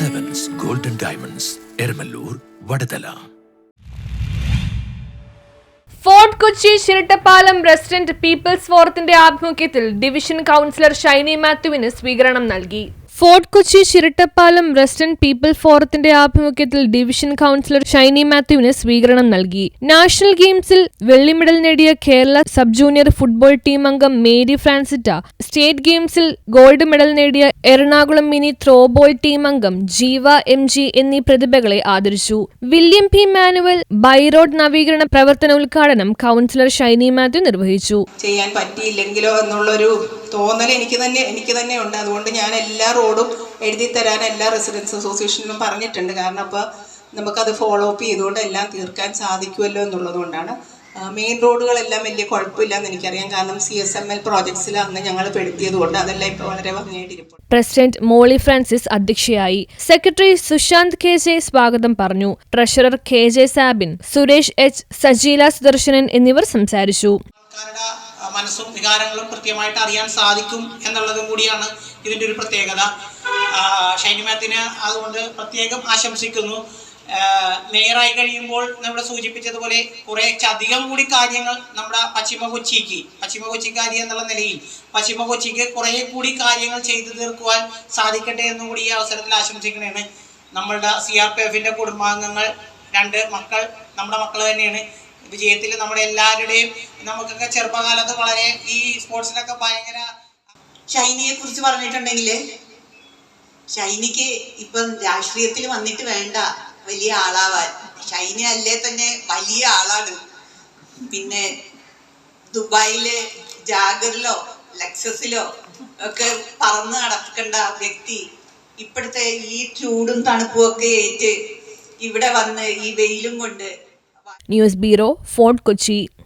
Golden diamonds Eramalloor Vadathala fort Kochi Chirattapalam resident peoples ഫോറത്തിന്റെ ആഭിമുഖ്യത്തിൽ division councillor Shiny മാത്യുവിന് സ്വീകരണം നൽകി. Fort Kochi Chirattapalam resident people ഫോറത്തിന്റെ ആഭിമുഖ്യത്തിൽ ഡിവിഷൻ കൌൺസിലർ ഷൈനി മാത്യുവിന് സ്വീകരണം നൽകി. നാഷണൽ ഗെയിംസിൽ വെള്ളി മെഡൽ നേടിയ Kerala sub junior football team അംഗം മേരി ഫ്രാൻസിറ്റ സ്റ്റേറ്റ് ഗെയിംസിൽ ഗോൾഡ് മെഡൽ നേടിയ എറണാകുളം മിനി ത്രോബോൾ ടീം അംഗം ജീവ എം ജി എന്നീ പ്രതിഭകളെ ആദരിച്ചു. വില്യം പി മാനുവൽ ബൈറോഡ് നവീകരണ പ്രവർത്തന ഉദ്ഘാടനം കൌൺസിലർ ഷൈനി മാത്യു നിർവഹിച്ചു. ചെയ്യാൻ പറ്റിയില്ലെങ്കിലോ എന്നുള്ളൊരു തോന്നൽ എനിക്ക് തന്നെ എനിക്ക് തന്നെ ഉണ്ട്. അതുകൊണ്ട് ഞാൻ എല്ലാ റോഡും എഴുതി തരാൻ എല്ലാ റെസിഡൻസ് അസോസിയേഷനിലും പറഞ്ഞിട്ടുണ്ട്. കാരണം അപ്പോൾ നമുക്കത് ഫോളോ അപ്പ് ചെയ്തുകൊണ്ട് എല്ലാം തീർക്കാൻ സാധിക്കുമല്ലോ എന്നുള്ളതുകൊണ്ടാണ്. മെയിൻ റോഡുകളെല്ലാം വലിയ കുഴപ്പമില്ലെന്ന് എനിക്കറിയാം. കാരണം സി എസ് എം എൽ പ്രോജക്ട്സിൽ അന്ന് ഞങ്ങൾ പെടുത്തിയത് കൊണ്ട് അതെല്ലാം ഇപ്പോൾ വളരെ ഭംഗിയായിട്ടിരിക്കും പ്രസിഡന്റ് മോളി ഫ്രാൻസിസ് അധ്യക്ഷയായി. സെക്രട്ടറി സുശാന്ത് കെ ജെ സ്വാഗതം പറഞ്ഞു. Treasurer K J Sabin Suresh H Sajeela Sudarshanan എന്നിവർ സംസാരിച്ചു. മനസ്സും വികാരങ്ങളും കൃത്യമായിട്ട് അറിയാൻ സാധിക്കും എന്നുള്ളതും കൂടിയാണ് ഇതിന്റെ ഒരു പ്രത്യേകത. ആ, ഷൈനി മാത്തിന് അതുകൊണ്ട് പ്രത്യേകം ആശംസിക്കുന്നു. മേയറായി കഴിയുമ്പോൾ നമ്മൾ സൂചിപ്പിച്ചതുപോലെ കുറേ അധികം കൂടി കാര്യങ്ങൾ നമ്മുടെ പശ്ചിമ കൊച്ചിക്ക് പശ്ചിമ കൊച്ചിക്കാരി എന്നുള്ള നിലയിൽ പശ്ചിമ കൊച്ചിക്ക് കുറേ കൂടി കാര്യങ്ങൾ ചെയ്തു തീർക്കുവാൻ സാധിക്കട്ടെ എന്നും കൂടി ഈ അവസരത്തിൽ ആശംസിക്കണേണ്. നമ്മളുടെ സി ആർ പി എഫിന്റെ കുടുംബാംഗങ്ങൾ രണ്ട് മക്കൾ നമ്മുടെ മക്കൾ തന്നെയാണ്. വിജയത്തിൽ നമ്മുടെ എല്ലാവരുടെയും നമുക്കൊക്കെ ചെറുപ്പകാലത്ത് വളരെ ഈ സ്പോർട്സിലൊക്കെ ഭയങ്കര ഷൈനിയെ കുറിച്ച് പറഞ്ഞിട്ടുണ്ടെങ്കിൽ ഷൈനിക്ക് ഇപ്പം രാഷ്ട്രീയത്തിൽ വന്നിട്ട് വേണ്ട വലിയ ആളാവാൻ. ഷൈനി അല്ലേ തന്നെ വലിയ ആളാണ്. പിന്നെ ദുബായിൽ ജാഗറിലോ ലക്സസിലോ ഒക്കെ പറന്ന് നടക്കേണ്ട വ്യക്തി ഇപ്പോഴത്തെ ഈ ചൂടും തണുപ്പും ഒക്കെ ഏറ്റ് ഇവിടെ വന്ന് ഈ വെയിലും കൊണ്ട് ന്യൂസ് ബ്യൂറോ ഫോർട്ട് കൊച്ചി